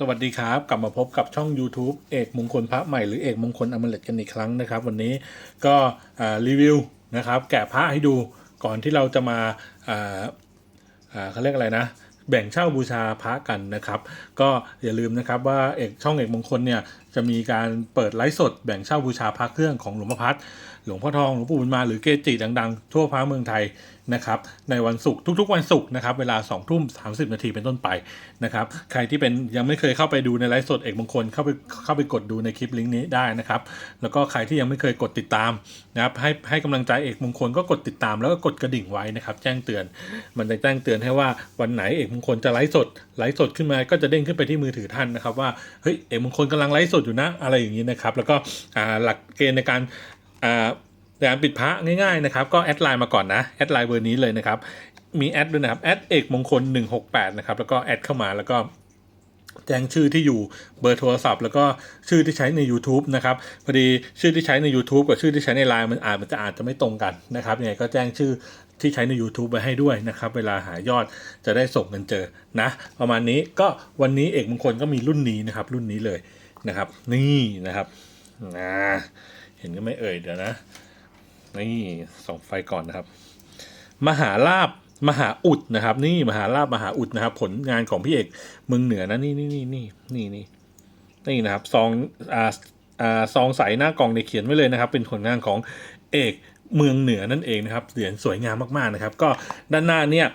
สวัสดีครับ กลับมาพบกับช่อง YouTube เอกมงคลพระใหม่หรือเอกมงคลอมฤตกันอีกครั้งนะครับ วันนี้ก็รีวิวนะครับ แกะพระให้ดูก่อนที่เราจะมาเขาเรียกอะไรนะ แบ่งเช่าบูชาพระกันนะครับ ก็อย่าลืมนะครับว่าเอกช่องเอกมงคลเนี่ย จะมีการเปิดไลฟ์สดแบ่งเช่าบูชาพระเครื่องของหลวงพ่อพัดหลวงพ่อทองหลวงปู่บุญมาหรือเกจิดังๆ ทั่วฟ้าเมืองไทยนะครับในวันศุกร์ทุกๆ วันศุกร์นะครับเวลา2องทุ่มสานาทีเป็นต้นไปนะครับใครที่เป็นยังไม่เคยเข้าไปดูในไลฟ์สดเอกมงคลเข้าไปเข้าไปกดดูในคลิปลิงก์นี้ได้นะครับแล้วก็ใครที่ยังไม่เคยกดติดตามนะครับให้ให้กำลังใจเอกมงคลก็กดติดตามแล้วก็กดกระดิ่งไว้นะครับแจ้งเตือน มันจะแจ้งเตือนให้ว่าวันไหนเอกมงคลจะไลฟ์สดไลฟ์สดขึ้นมาก็จะเด้งขึ้นไปที่มือถือท่านนะครับว่าเฮ้ยเอกมงคลกำลังไลฟ์สดอยู่นะอะไรอย่างนี้นะครับ แล้วก็หลักเกณฑ์ในการอ่าการปิดพระง่ายๆนะครับ ก็แอดไลน์มาก่อนนะแอดไลน์เบอร์นี้เลยนะครับมีแอดด้วยนะครับแอดเอกมงคล 168 นะครับ แล้วก็แอดเข้ามาแล้วก็แจ้งชื่อที่อยู่เบอร์โทรศัพท์ แล้วก็ชื่อที่ใช้ใน YouTube นะครับพอดีชื่อที่ใช้ใน YouTube กับชื่อที่ใช้ใน Line มันอาจมันจะอาจจะไม่ตรงกันนะครับยังไงก็แจ้งชื่อที่ใช้ใน YouTube ไปให้ด้วยนะครับ เวลาหายอดจะได้ส่งกันเจอนะ ประมาณนี้ก็วันนี้เอกมงคลก็มีรุ่นนี้นะครับ รุ่นนี้เลย นะครับ นี่นะครับนะเห็นก็ไม่เอ่ยเดี๋ยวนะ นี่ส่องไฟก่อนนะครับ มหาลาบมหาอุดนะครับ นี่มหาลาบมหาอุดนะครับ ผลงานของพี่เอกเมืองเหนือนะนี่นี่นี่นี่นี่นี่นี่นะครับซองอ่าอ่าซองใสหน้ากล่องในยเขียนไว้เลยนะครับ เป็นผลงานของเอก เมืองเหนือนั่นเองนะครับเหรียญสวยงามมากๆนะครับ ก็ด้านหน้าเนี่ย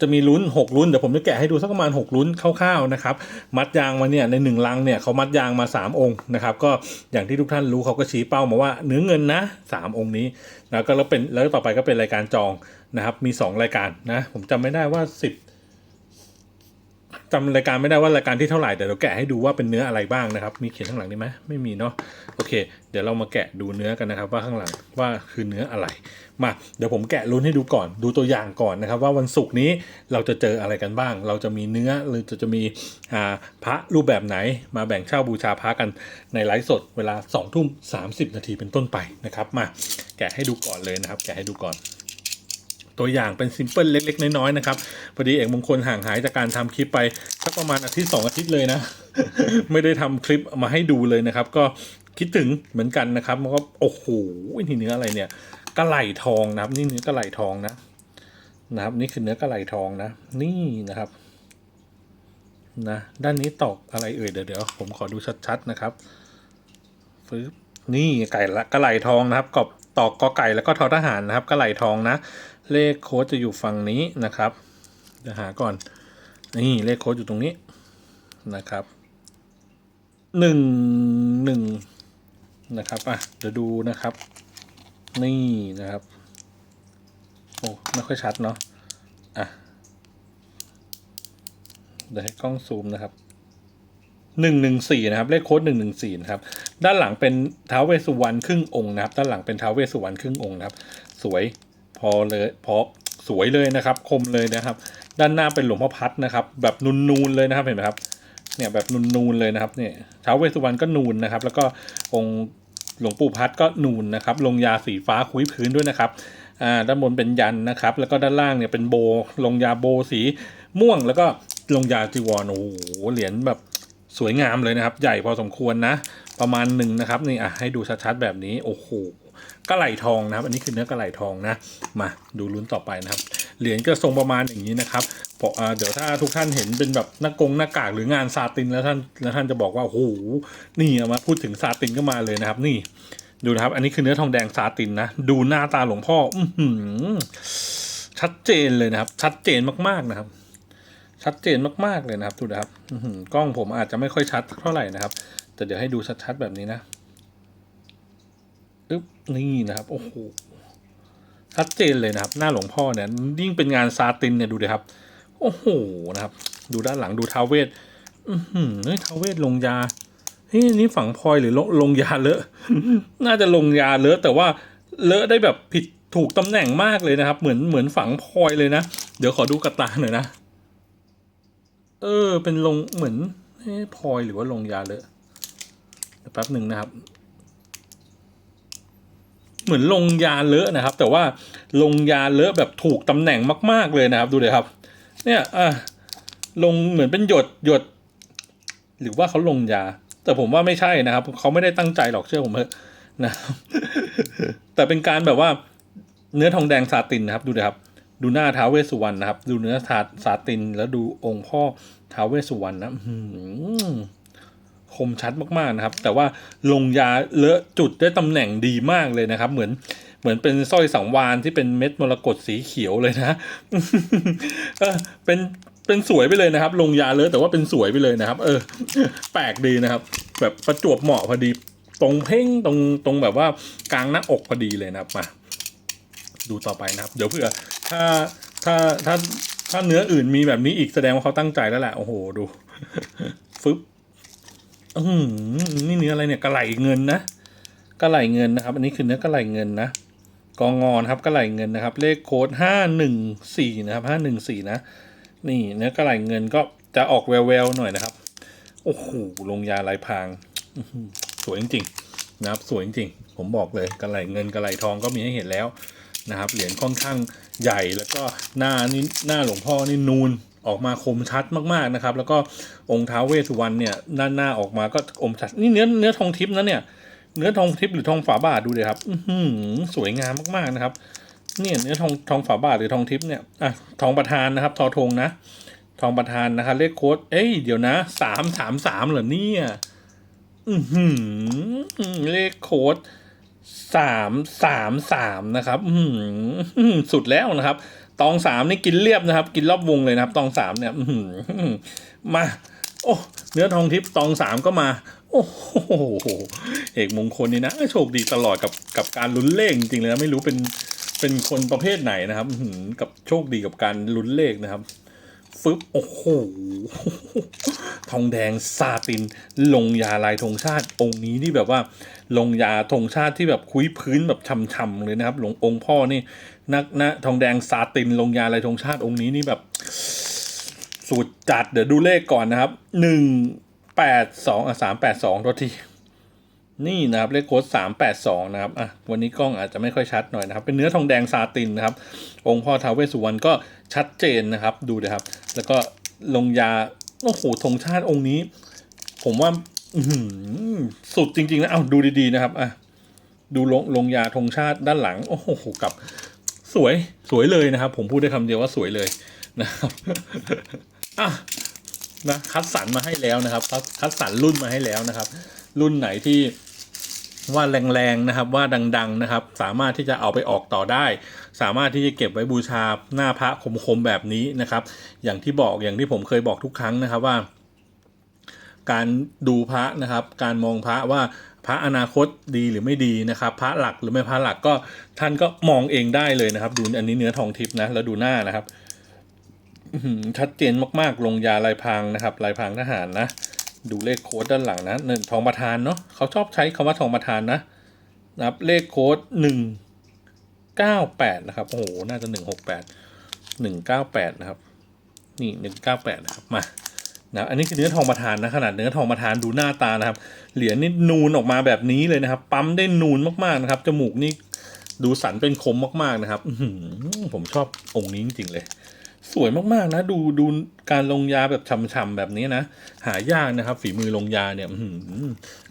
จะมีลุ้น 6 ลุ้นเดี๋ยวผมจะแกะให้ดูสักประมาณ 6 ลุ้นคร่าวๆนะครับ มัดยางมาเนี่ยในหนึ่งลังเนี่ยเขามัดยางมา 3 องค์นะครับ ก็อย่างที่ทุกท่านรู้เขาก็ชี้เป้ามาว่าเนื้อเงินนะ 3 องค์นี้แล้วก็แล้วเป็นแล้วต่อไปก็เป็นรายการจองนะครับ มี 2 รายการนะ ผมจำไม่ได้ว่า 10 จำรายการไม่ได้ว่ารายการที่เท่าไหร่แต่เดี๋ยวแกะให้ดูว่าเป็นเนื้ออะไรบ้างนะครับ มีเขียนข้างหลังนี้ไหมไม่มีเนาะโอเค เดี๋ยวเรามาแกะดูเนื้อกันนะครับ ว่าข้างหลังว่าคือเนื้ออะไร มาเดี๋ยวผมแกะลุ้นให้ดูก่อน ดูตัวอย่างก่อนนะครับ ว่าวันศุกร์นี้เราจะเจออะไรกันบ้าง เราจะมีเนื้อหรือจะจะมีอ่าพระรูปแบบไหน มาแบ่งเช่าบูชาพระกันในไลฟ์สดเวลา2องทุ่มสานาทีเป็นต้นไปนะครับ มาแกะให้ดูก่อนเลยนะครับ แกะให้ดูก่อน ตัวอย่างเป็นซิมเพิลเล็ก ๆ น้อยๆนะครับพอดีเอกมงคลห่างหายจากการทำคลิปไปสักประมาณอาทิตย์สองอาทิตย์เลยนะ ไม่ได้ทำคลิปมาให้ดูเลยนะครับ ก็คิดถึงเหมือนกันนะครับมันก็โอ้โหนี่เนื้ออะไรเนี่ยกระไหล่ทองนะครับนี่เนื้อกระไหล่ทองนะนะครับ นี่คือเนื้อกระไหล่ทองนะ นี่นะครับนะด้านนี้ตอกอะไรเอ่ยเดี๋ยวเดี๋ยวผมขอดูชัดๆนะครับฟึบนี่ไก่ละกระไหล่ทองนะครับกอบตอกกอไก่แล้วก็ทอทหารนะครับกระไหล่ทองนะ เลขโค้ดจะอยู่ฝั่งนี้นะครับเดี๋ยวหาก่อนนี่เลขโค้ดอยู่ตรงนี้นะครับหนึ่งหนึ่งนะครับอะเดี๋ยวดูนะครับ นี่นะครับโอ้ไม่ค่อยชัดเนาะอะเดี๋ยวให้กล้องซูมนะครับหนึ่งหนึ่งสี่นะครับ เลขโค้ดหนึ่งหนึ่งสี่นะครับ ด้านหลังเป็นท้าวเวสุวรรณครึ่งองค์นะครับ ด้านหลังเป็นท้าวเวสุวรรณครึ่งองค์นะครับ สวย พอเลยพอสวยเลยนะครับ คมเลยนะครับ ด้านหน้าเป็นหลวงพ่อพัดนะครับ แบบนูนๆเลยนะครับเห็นไหมครับ เนี่ยแบบนูนๆเลยนะครับเนี่ยท้าวเวสสุวรรณก็นูนนะครับ แล้วก็องค์หลวงปู่พัดก็นูนนะครับ ลงยาสีฟ้าคุยพื้นด้วยนะครับอ่าด้านบนเป็นยันนะครับ แล้วก็ด้านล่างเนี่ยเป็นโบ ลงยาโบสีม่วง แล้วก็ลงยาจีวรโอ้โหเหรียญแบบสวยงามเลยนะครับ ใหญ่พอสมควรนะ ประมาณหนึ่งนะครับ นี่อะให้ดูชัดๆแบบนี้ โอ้โห กระไหลทองนะครับ อันนี้คือเนื้อกระไหลทองนะ มาดูลุ้นต่อไปนะครับ เหรียญก็ทรงประมาณอย่างนี้นะครับพอเดี๋ยวถ้าทุกท่านเห็นเป็นแบบหน้ากงหน้ากากหรืองานซาตินแล้วท่านแล้วท่านจะบอกว่าโอ้โหนี่เอามาพูดถึงซาตินก็มาเลยนะครับ นี่ ดูนะครับ อันนี้คือเนื้อทองแดงซาตินนะ ดูหน้าตาหลวงพ่อ อืชัดเจนเลยนะครับ ชัดเจนมากๆนะครับ ชัดเจนมากๆเลยนะครับดูนะครับกล้องผมอาจจะไม่ค่อยชัดเท่าไหร่นะครับ แต่เดี๋ยวให้ดูชัดๆแบบนี้นะ อึ๊บนี่นะครับโอ้โหชัดเจนเลยนะครับ หน้าหลวงพ่อเนี่ยยิ่งเป็นงานซาตินเนี่ยดูดิครับ โอ้โหนะครับ ดูด้านหลังดูทาวเวสอือหือเฮ้ยทาวเวสลงยาเฮ้ยนี่ฝังพลอยหรือลงลงยาเลอะ น่าจะลงยาเลอะ แต่ว่าเลอะได้แบบผิดถูกตำแหน่งมากเลยนะครับ เหมือนเหมือนฝังพลอยเลยนะ เดี๋ยวขอดูกระตาหน่อยนะ เออ เป็นลงเหมือนพลอยหรือว่าลงยาเลอะแป๊บหนึ่งนะครับ เหมือนลงยาเลอะนะครับ แต่ว่าลงยาเลอะแบบถูกตำแหน่งมาก ๆเลยนะครับ ดูเลยครับ เนี่ยอะลงเหมือนเป็นหยดหยด หรือว่าเขาลงยา แต่ผมว่าไม่ใช่นะครับเขาไม่ได้ตั้งใจหรอกเชื่อผมเถอะนะแต่เป็นการแบบว่าเนื้อทองแดงซาตินนะครับ ดูนะครับ ดูหน้าท้าเวสุวรรณนะครับ ดูเนื้อทาซาติน แล้วดูองค์พ่อท้าเวสุวรรณนะอื มชัดมากๆนะครับ แต่ว่าลงยาเลอะจุดได้ตำแหน่งดีมากเลยนะครับ เหมือนเหมือนเป็นสร้อยสังวานที่เป็นเม็ดมรกตสีเขียวเลยนะเออเป็นเป็นสวยไปเลยนะครับ ลงยาเลอะแต่ว่าเป็นสวยไปเลยนะครับ เออ แปลกดีนะครับ แบบประจวบเหมาะพอดี ตรงเพ่งตรงตรงแบบว่ากลางหน้าอกพอดีเลยนะครับมาดูต่อไปนะครับ เดี๋ยวเผื่อถ้าถ้าถ้าถ้าเนื้ออื่นมีแบบนี้อีกแสดงว่าเขาตั้งใจแล้วแหละโอ้โหดูฟึบ อือหือนี่เนื้ออะไรเนี่ยกระไหลเงินนะกระไหลเงินนะครับ อันนี้คือเนื้อกระไหลเงินนะกองงอนครับกระไหลเงินนะครับ เลขโค้ดห้าหนึ่งสี่นะครับห้าหนึ่งสี่นะนี่เนื้อกระไหลเงินก็จะออกแววๆหน่อยนะครับโอ้โหลงยาลายพรางสวยจริงๆนะครับ สวยจริงๆผมบอกเลยกระไหลเงินกระไหลทองก็มีให้เห็นแล้วนะครับ เหรียญค่อนข้างใหญ่แล้วก็หน้านี่หน้าหลวงพ่อนี่นูน ออกมาคมชัดมากๆนะครับ แล้วก็องค์ท้าวเวสุวรรณเนี่ยหน้านหน้าออกมาก็อมชัดนี่เนื้อเนื้อทองทิพย์นะเนี่ยเนื้อทองทิพย์หรือทองฝาบาทดูเลยครับอื้อหือสวยงามมากๆนะครับเนี่ยเนื้อทองทองฝาบาทหรือทองทิพย์เนี่ยอะทองประธานนะครับทอทงนะ ทองประธานนะครับเลขโค้ดเอ้ยเดี๋ยวนะสามสามสามเหรอเนี่ยอือหือเลขโค้ดสามสามสามนะครับ อื้อหือสุดแล้วนะครับ ตองสามนี่กินเรียบนะครับ กินรอบวงเลยนะครับ ตองสามเนี่ยมา โอ้เนื้อทองทิพย์ตองสามก็มา โอ้โหเอกมงคลนี่นะโชคดีตลอดกับกับการลุ้นเลขจริงๆเลยนะไม่รู้เป็นเป็นคนประเภทไหนนะครับกับโชคดีกับการลุ้นเลขนะครับฟึบโอ้โหทองแดงซาติน ลงยาลายธงชาติ องค์นี้นี่แบบว่า ลงยาธงชาติที่แบบคุยพื้นแบบช่ำๆเลยนะครับ หลวงองค์พ่อนี่ นักนะทองแดงซาตินลงยาลายธงชาติองค์นี้นี่แบบสูตรจัดเดี๋ยวดูเลขก่อนนะครับหนึ่งแปดสองอะสามแปดสองตัวทีนี่นะครับเลขโค้ดสามแปดสองนะครับอะวันนี้กล้องอาจจะไม่ค่อยชัดหน่อยนะครับ เป็นเนื้อทองแดงซาตินนะครับ องค์พ่อท้าวเวสสุวรรณก็ชัดเจนนะครับ ดูนะครับ แล้วก็ลงยาโอ้โหธงชาติองค์นี้ ผมว่าสุดจริง ๆ นะเอาดูดีๆนะครับอะดูลงลงยาธงชาติด้านหลัง โอ้โหกับ สวยสวยเลยนะครับ ผมพูดได้คำเดียวว่าสวยเลยนะครับอะนะคัดสรรมาให้แล้วนะครับคัดคัดสรรรุ่นมาให้แล้วนะครับ รุ่นไหนที่ว่าแรงๆนะครับว่าดัง ๆนะครับ สามารถที่จะเอาไปออกต่อได้ สามารถที่จะเก็บไว้บูชาหน้าพระคมๆแบบนี้นะครับ อย่างที่บอกอย่างที่ผมเคยบอกทุกครั้งนะครับว่า การดูพระนะครับ การมองพระว่า พระอนาคตดีหรือไม่ดีนะครับ พระหลักหรือไม่พระหลักก็ท่านก็มองเองได้เลยนะครับ ดูอันนี้เนื้อทองทิพย์นะแล้วดูหน้านะครับชัดเจนมากๆ ลงยาลายพรางนะครับ ลายพรางทหารนะ ดูเลขโค้ดด้านหลังนะหนึ่งทองประธานเนาะเขาชอบใช้คำว่าทองประธานนะนะครับ เลขโค้ดหนึ่งเก้าแปดนะครับโอ้โหน่าจะหนึ่งหกแปดหนึ่งเก้าแปดนะครับ นี่หนึ่งเก้าแปดนะครับมา นะอันนี้คือเนื้อทองประธานนะขนาดเนื้อทองประธานดูหน้าตานะครับ เหรียญนี่นูนออกมาแบบนี้เลยนะครับ ปั๊มได้นูนมากๆนะครับจมูกนี่ดูสันเป็นคมมากๆนะครับผมชอบองค์นี้จริงๆเลย สวยมากๆนะ ดูดูการลงยาแบบช่ำๆแบบนี้นะหายากนะครับ ฝีมือลงยาเนี่ย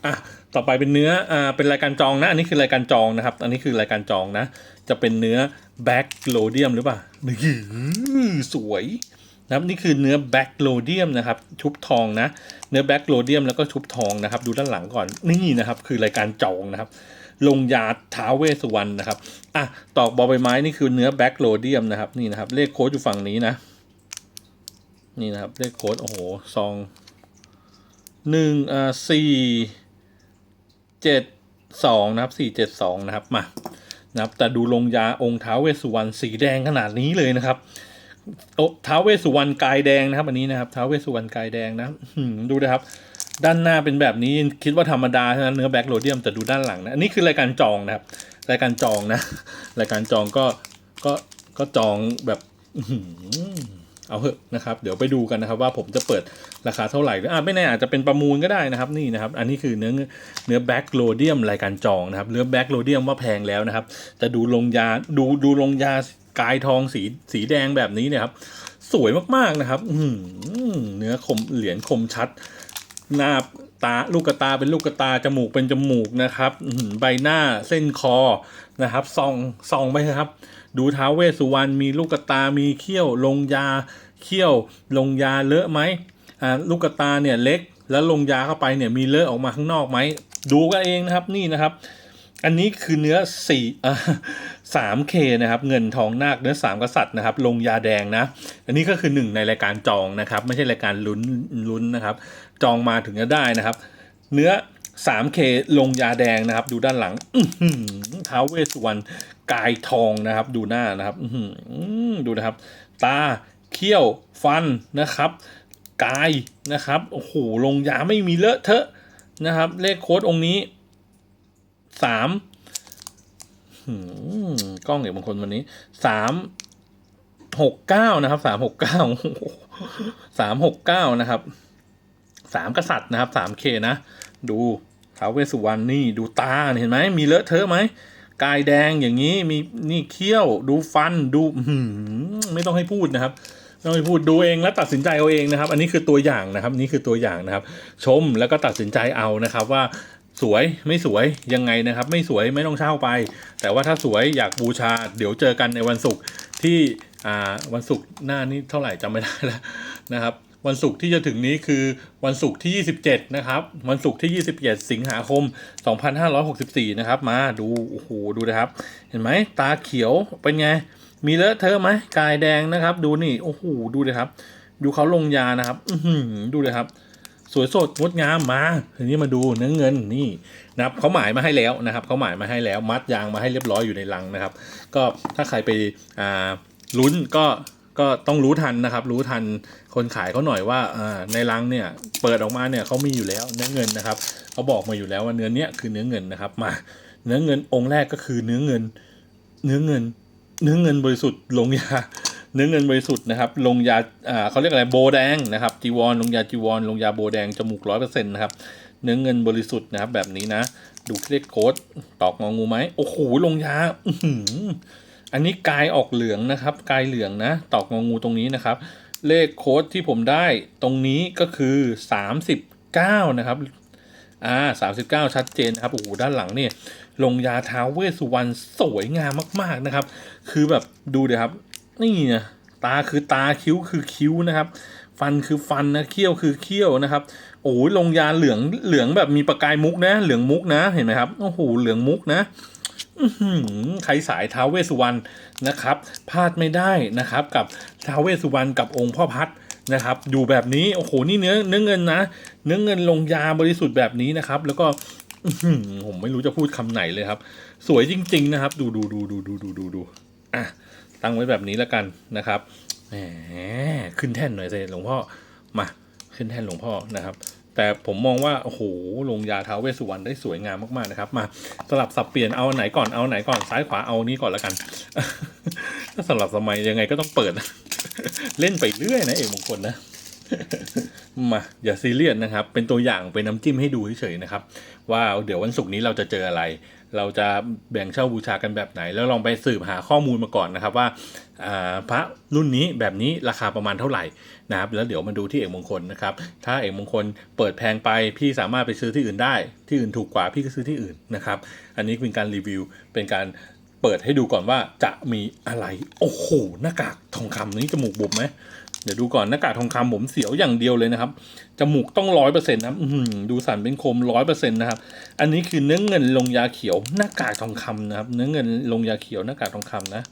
อะต่อไปเป็นเนื้ออ่าเป็นรายการจองนะ อันนี้คือรายการจองนะครับ อันนี้คือรายการจองนะ จะเป็นเนื้อแบ็กโลเดียมหรือเปล่าสวย นะครับนี่คือเนื้อแบ็กโลเดียมนะครับชุบทองนะ เนื้อแบ็กโลเดียมแล้วก็ชุบทองนะครับ ดูด้านหลังก่อนนี่นะครับ คือรายการจองนะครับ ลงยาท้าเวสุวรรณนะครับอะตอกบอใบไม้นี่คือเนื้อแบ็กโลเดียมนะครับนี่นะครับ เลขโค้ดอยู่ฝั่งนี้นะ นี่นะครับ เลขโค้ดโอ้โหซองหนึ่งอ่าสี่เจ็ดสองนะครับสี่เจ็ดสองนะครับมานะครับแต่ดูลงยาองค์ท้าเวสสุวรรณสีแดงขนาดนี้เลยนะครับ โอ้ท้าวเวสุวรรณกายแดงนะครับ อันนี้นะครับท้าวเวสุวรรณกายแดงนะดูนะครับ ด้านหน้าเป็นแบบนี้คิดว่าธรรมดาเท่านั้นเนื้อแบ็กโรเดียมแต่ดูด้านหลังนะ อันนี้คือรายการจองนะครับ รายการจองนะ รายการจองก็ก็ก็จองแบบเอาเหอะนะครับ เดี๋ยวไปดูกันนะครับว่าผมจะเปิดราคาเท่าไหร่อะไม่แน่อาจจะเป็นประมูลก็ได้นะครับนี่นะครับ อันนี้คือเนื้อเนื้อแบ็กโรเดียมรายการจองนะครับเนื้อแบ็กโรเดียมว่าแพงแล้วนะครับ แต่ดูลงยาดูดูลงยา กายทองสีสีแดงแบบนี้เนี่ยครับ สวยมากๆนะครับเนื้อคมเหรียญคมชัด หน้าตาลูกตาเป็นลูกตาจมูกเป็นจมูกนะครับใบหน้าเส้นคอนะครับส่องส่องไปครับ ดูท้าเวสุวรรณมีลูกตามีเขี้ยว ลงยาเขี้ยว ลงยาเลอะไหมอ่าลูกตาเนี่ยเล็ก แล้วลงยาเข้าไปเนี่ยมีเลอะออกมาข้างนอกไหมดูกันเองนะครับนี่นะครับ อันนี้คือเนื้อสี สามเคนะครับเงินทองนาคเนื้อสามกษัตริย์นะครับลงยาแดงนะ อันนี้ก็คือหนึ่งในรายการจองนะครับ ไม่ใช่รายการลุ้นลุ้นนะครับ จองมาถึงจะได้นะครับ เนื้อ 3K ลงยาแดงนะครับ ดูด้านหลังท้าวเวสุวรรณกายทองนะครับ ดูหน้านะครับดูนะครับ ตาเขี้ยวฟันนะครับกายนะครับโอ้โหลงยาไม่มีเลอะเทอะนะครับ เลขโค้ดองค์นี้สาม กล้องเอกบางคนวันนี้สามหกเก้านะครับสามหกเก้าสามหกเก้านะครับสามกษัตริย์นะครับสามเคนะ ดูท้าวเวสุวรรณนี่ดูตาเห็นไหมมีเลอะเทอะไหมกายแดงอย่างนี้มีนี่เขี้ยวดูฟันดูไม่ต้องให้พูดนะครับไม่ต้องให้พูดดูเองแล้วตัดสินใจเอาเองนะครับ อันนี้คือตัวอย่างนะครับ นี่คือตัวอย่างนะครับ ชมแล้วก็ตัดสินใจเอานะครับว่า สวยไม่สวยยังไงนะครับ ไม่สวยไม่ต้องเช่าไป แต่ว่าถ้าสวยอยากบูชา เดี๋ยวเจอกันในวันศุกร์ที่วันศุกร์หน้านี้เท่าไหร่จำไม่ได้แล้วนะครับ วันศุกร์ที่จะถึงนี้คือวันศุกร์ที่ 27 นะครับ วันศุกร์ที่ 27 สิงหาคม 2564 นะครับ มาดูโอ้โหดูนะครับ เห็นไหมตาเขียวเป็นไง มีเลอะเทอะไหมกายแดงนะครับ ดูนี่โอ้โหดูเลยครับ ดูเขาลงยานะครับ อืดูเลยครับ สวยสดงดงามมาทีนี้มาดูเนื้อเงินนี่นะครับเขาหมายมาให้แล้วนะครับเขาหมายมาให้แล้วมัดยางมาให้เรียบร้อยอยู่ในลังนะครับ ก็ถ้าใครไปอ่าลุ้นก็ก็ต้องรู้ทันนะครับ รู้ทันคนขายเขาหน่อยว่าในลังเนี่ยเปิดออกมาเนี่ยเขามีอยู่แล้วเนื้อเงินนะครับเขาบอกมาอยู่แล้วว่าเนื้อเนี้ยคือเนื้อเงินนะครับ มาเนื้อเงินองค์แรกก็คือเนื้อเงิน เนื้อเงิน เนื้อเงินบริสุทธิ์ลงยา เนื้อเงินบริสุทธิ์นะครับ ลงยาอ่าเขาเรียกอะไรโบแดงนะครับจีวรลงยาจีวรลงยาโบแดงจมูกร้อยเปอร์เซ็นต์นะครับเนื้อเงินบริสุทธิ์นะครับแบบนี้นะ ดูเลขโค้ดตอกงองูไหมโอ้โหลงยาอื้มอันนี้กายออกเหลืองนะครับ กายเหลืองนะ ตอกงองูตรงนี้นะครับ เลขโค้ดที่ผมได้ตรงนี้ก็คือสามสิบเก้านะครับอ่าสามสิบเก้าชัดเจนนะครับโอ้โหด้านหลังเนี่ยลงยาท้าวเวสสุวรรณสวยงามมาก ๆนะครับ คือแบบดูเดี๋ยวครับ นี่นะตาคือตาคิ้วคือคิ้วนะครับ ฟันคือฟันนะเขี้ยวคือเขี้ยวนะครับโอ้ยลงยาเหลืองเหลืองแบบมีประกายมุกนะ เหลืองมุกนะเห็นไหมครับโอ้โหเหลืองมุกนะใครสายท้าเวสุวรรณนะครับพลาดไม่ได้นะครับ กับท้าเวสุวรรณกับองค์พ่อพัดนะครับ อยู่แบบนี้โอ้โหนี่เนื้อเนื้อเงินนะ เนื้อเงินลงยาบริสุทธิ์แบบนี้นะครับ แล้วก็ผมไม่รู้จะพูดคำไหนเลยครับ สวยจริง ๆ นะครับ ดูดูดูดูดูดูดูดูอะ ตั้งไว้แบบนี้แล้วกันนะครับแหมขึ้นแท่นหน่อยสิหลวงพ่อมาขึ้นแท่นหลวงพ่อนะครับ แต่ผมมองว่าโอ้โหลงยาเท้าเวสุวรรณได้สวยงามมากๆนะครับ มาสลับสับเปลี่ยนเอาอันไหนก่อนเอาไหนก่อนซ้ายขวาเอานี้ก่อนแล้วกันถ้าสลับสมัยยังไงก็ต้องเปิด เล่นไปเรื่อยนะเอกมงคลนะมาอย่าซีเรียสนะครับ เป็นตัวอย่างเป็นน้ำจิ้มให้ดูเฉยๆนะครับ ว่าเดี๋ยววันศุกร์นี้เราจะเจออะไร เราจะแบ่งเช่าบูชากันแบบไหน แล้วลองไปสืบหาข้อมูลมาก่อนนะครับว่าพระรุ่นนี้แบบนี้ราคาประมาณเท่าไหร่นะครับแล้วเดี๋ยวมาดูที่เอกมงคลนะครับ ถ้าเอกมงคลเปิดแพงไปพี่สามารถไปซื้อที่อื่นได้ ที่อื่นถูกกว่าพี่ก็ซื้อที่อื่นนะครับ อันนี้เป็นการรีวิวเป็นการเปิดให้ดูก่อนว่าจะมีอะไร โอ้โหหน้ากากทองคำนี้จมูกบุบไหม เดี๋ยวดูก่อนหน้ากากทองคำผมเสียวอย่างเดียวเลยนะครับจมูกต้องร้อยเปอร์เซ็นต์นะดูสันเป็นคมร้อยเปอร์เซ็นต์นะครับ อันนี้คือเนื้อเงินลงยาเขียวหน้ากากทองคำนะครับ เนื้อเงินลงยาเขียวหน้ากากทองคำนะ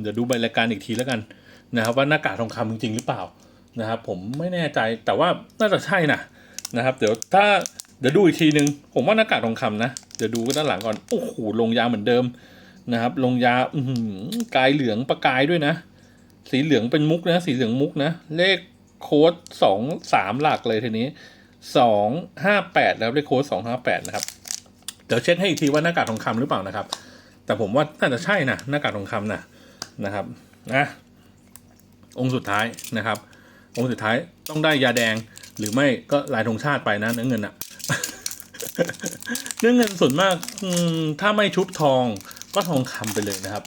เดี๋ยวดูใบรายการอีกทีแล้วกันนะครับว่าหน้ากากทองคำจริงๆหรือเปล่านะครับ ผมไม่แน่ใจแต่ว่าน่าจะใช่นะนะครับ เดี๋ยวถ้าเดี๋ยวดูอีกทีหนึ่งผมว่าหน้ากากทองคำนะเดี๋ยวดูด้านหลังก่อนโอ้โหลงยาเหมือนเดิมนะครับ ลงยา อืกายเหลืองประกายด้วยนะ สีเหลืองเป็นมุกนะ สีเหลืองมุกนะ เลขโค้ดสองสามหลักเลยทีนี้สองห้าแปดแล้วเลขโค้ดสองห้าแปดนะครับ เดี๋ยวเช็คให้อีกทีว่าหน้ากากทองคำหรือเปล่านะครับ แต่ผมว่าน่าจะใช่นะหน้ากากทองคำนะนะครับนะองค์สุดท้ายนะครับ องค์สุดท้ายต้องได้ยาแดงหรือไม่ก็ลายธงชาติไปนะเนื้อเงินอะเนื้อเงินส่วนมากถ้าไม่ชุบทองก็ทองคำไปเลยนะครับ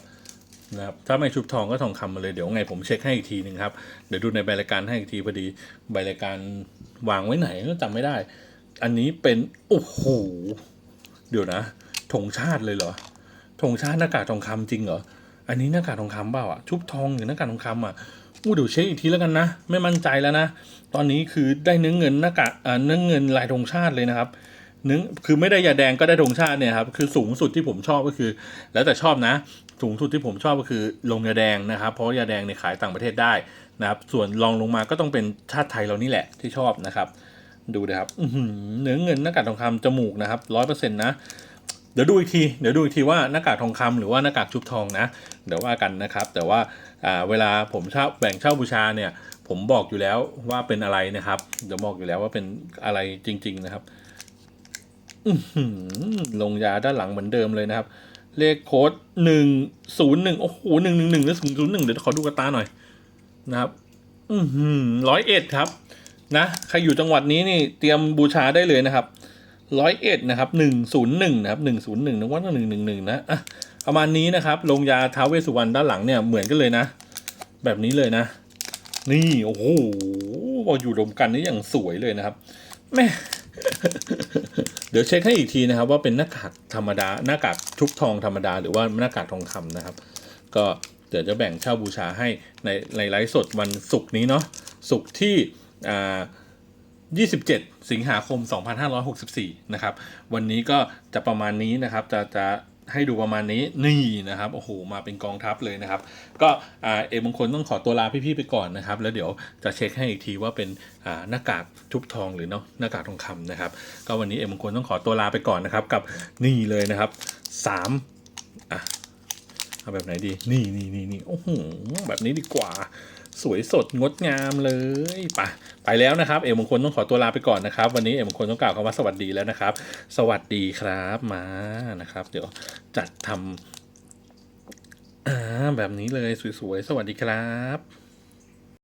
นะครับถ้าไม่ชุบทองก็ทองคำมาเลยเดี๋ยวไงผมเช็คให้อีกทีหนึ่งครับเดี๋ยวดูในใบรายการให้อีกทีพอดีใบรายการวางไว้ไหนก็จำไม่ได้ อันนี้เป็นโอ้โหเดี๋ยวนะธงชาติเลยเหรอธงชาติหน้ากากทองคำจริงเหรออันนี้หน้ากากทองคำเปล่าอะชุบทองหรือหน้ากากทองคำอะอู้เดี๋ยวเช็คอีกทีแล้วกันนะ ไม่มั่นใจแล้วนะ ตอนนี้คือได้เนื้อเงินหน้ากากเนื้อเงินลายธงชาติเลยนะครับเนื้อคือไม่ได้ยาแดงก็ได้ธงชาติเนี่ยครับคือสูงสุดที่ผมชอบก็คือ แล้วแต่ชอบนะ สูงสุดที่ผมชอบก็คือลงยาแดงนะครับ เพราะยาแดงเนี่ยขายต่างประเทศได้นะครับ ส่วนรองลงมาก็ต้องเป็นชาติไทยเรานี่แหละที่ชอบนะครับ ดูนะครับอื้อหือเนื้อเงินหน้ากากทองคำจมูกนะครับร้อยเปอร์เซ็นต์นะเดี๋ยวดูอีกทีเดี๋ยวดูอีกทีว่าหน้ากากทองคำหรือว่าหน้ากากชุบทองนะเดี๋ยวว่ากันนะครับ แต่ว่าเวลาผมเช่าแบ่งเช่าบูชาเนี่ย ผมบอกอยู่แล้วว่าเป็นอะไรนะครับเดี๋ยวบอกอยู่แล้วว่าเป็นอะไรจริง ๆนะครับลงยาด้านหลังเหมือนเดิมเลยนะครับ เลขโค้ดหนึ่งศูนย์หนึ่งโอ้โหหนึ่งหนึ่งหนึ่งหรือศูนย์ศูนย์หนึ่งเดี๋ยวขอดูกระตาหน่อยนะครับ อือหือร้อยเอ็ดครับ นะ ใครอยู่จังหวัดนี้นี่เตรียมบูชาได้เลยนะครับร้อยเอ็ดนะครับหนึ่งศูนย์หนึ่งนะครับหนึ่งศูนย์หนึ่งนึกว่าหนึ่งหนึ่งหนึ่งนะอะประมาณนี้นะครับลงยาท้าวเวสุวรรณด้านหลังเนี่ยเหมือนกันเลยนะ แบบนี้เลยนะ นี่โอ้โหพออยู่รวมกันนี่อย่างสวยเลยนะครับแม่เดี๋ยวเช็คให้อีกทีนะครับ ว่าเป็นหน้ากากธรรมดาหน้ากาก ชุบทองธรรมดาหรือว่าหน้ากากทองคำนะครับ ก็เดี๋ยวจะแบ่งเช่าบูชาให้ในในไลฟ์สดวันศุกร์นี้เนาะศุกร์ที่อ่า27 สิงหาคม 2564 นะครับ วันนี้ก็จะประมาณนี้นะครับ จะจะ ให้ดูประมาณนี้นี่นะครับโอ้โหมาเป็นกองทัพเลยนะครับ ก็เอกมงคลต้องขอตัวลาพี่ๆไปก่อนนะครับ แล้วเดี๋ยวจะเช็คให้อีกทีว่าเป็นหน้ากากชุบทองหรือเนาะหน้ากากทองคำนะครับ ก็วันนี้เอกมงคลต้องขอตัวลาไปก่อนนะครับ กับนี่เลยนะครับสามอะเอาแบบไหนดี นี่นี่นี่นี่โอ้โหแบบนี้ดีกว่า สวยสดงดงามเลยปะไปแล้วนะครับ เอกมงคลต้องขอตัวลาไปก่อนนะครับ วันนี้เอกมงคลต้องกล่าวคำว่าสวัสดีแล้วนะครับ สวัสดีครับมานะครับ เดี๋ยวจัดทำแบบนี้เลยสวยๆสวัสดีครับ